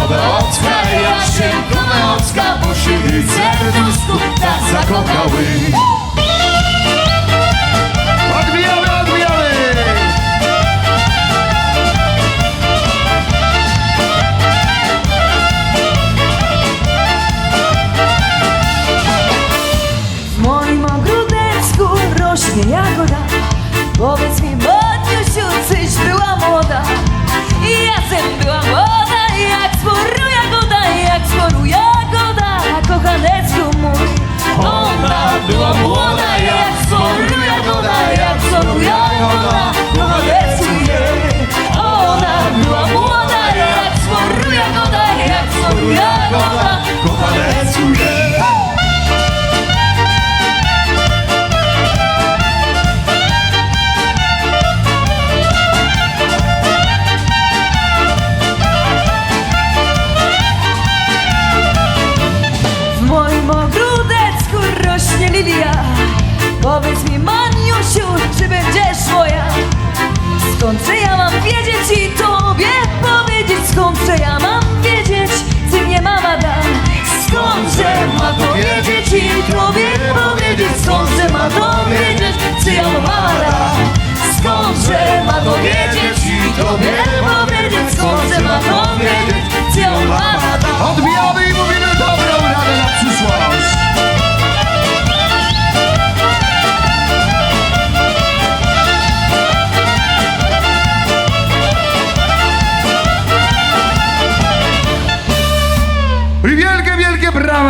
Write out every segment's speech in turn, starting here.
Jasinkowe ocka, Jasinkowe ocka Bo się w serduszku tak zakochały Odbijamy, odbijamy! W moim ogródeczku rośnie jagoda Powiedz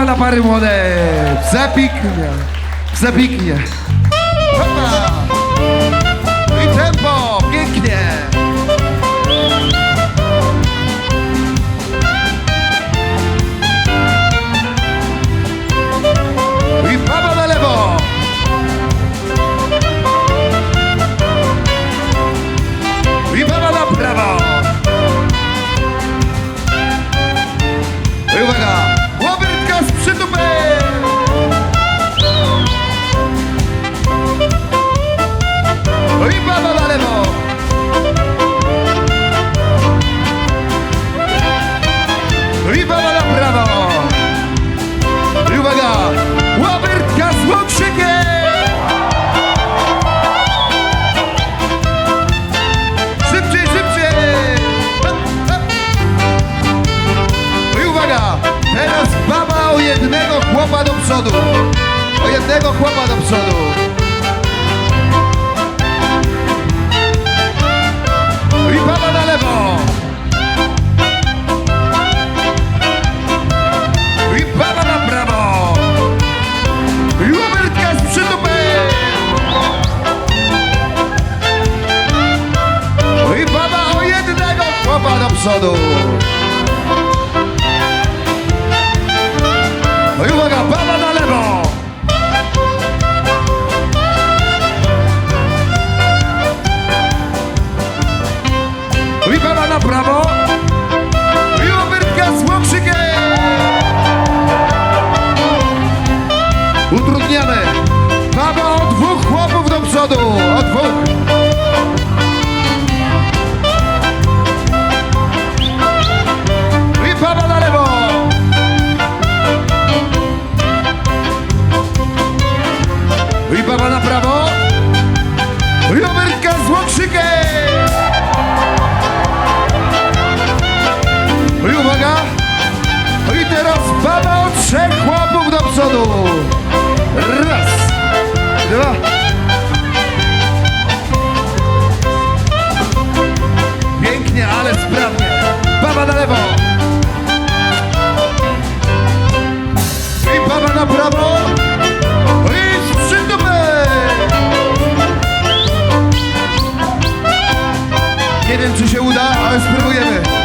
Idemo da pare vode. Zapiknja. Zapiknja. Hopa. Przodu! O jednego chłopa do przodu! I baba na lewo! I baba na prawo! I łobytka z przytupy! I baba o jednego chłopa do przodu! Baba na lewo! I baba na prawo! I łobytka z łokrzykiem! Utrudniamy! Baba o dwóch chłopów do przodu! O dwóch! Łokrzykiem! I uwaga! I teraz baba o trzech chłopów do przodu! Raz, dwa. Pięknie, ale sprawnie. Baba na lewo. I baba na prawo. Wiem, czy się uda, ale spróbujemy.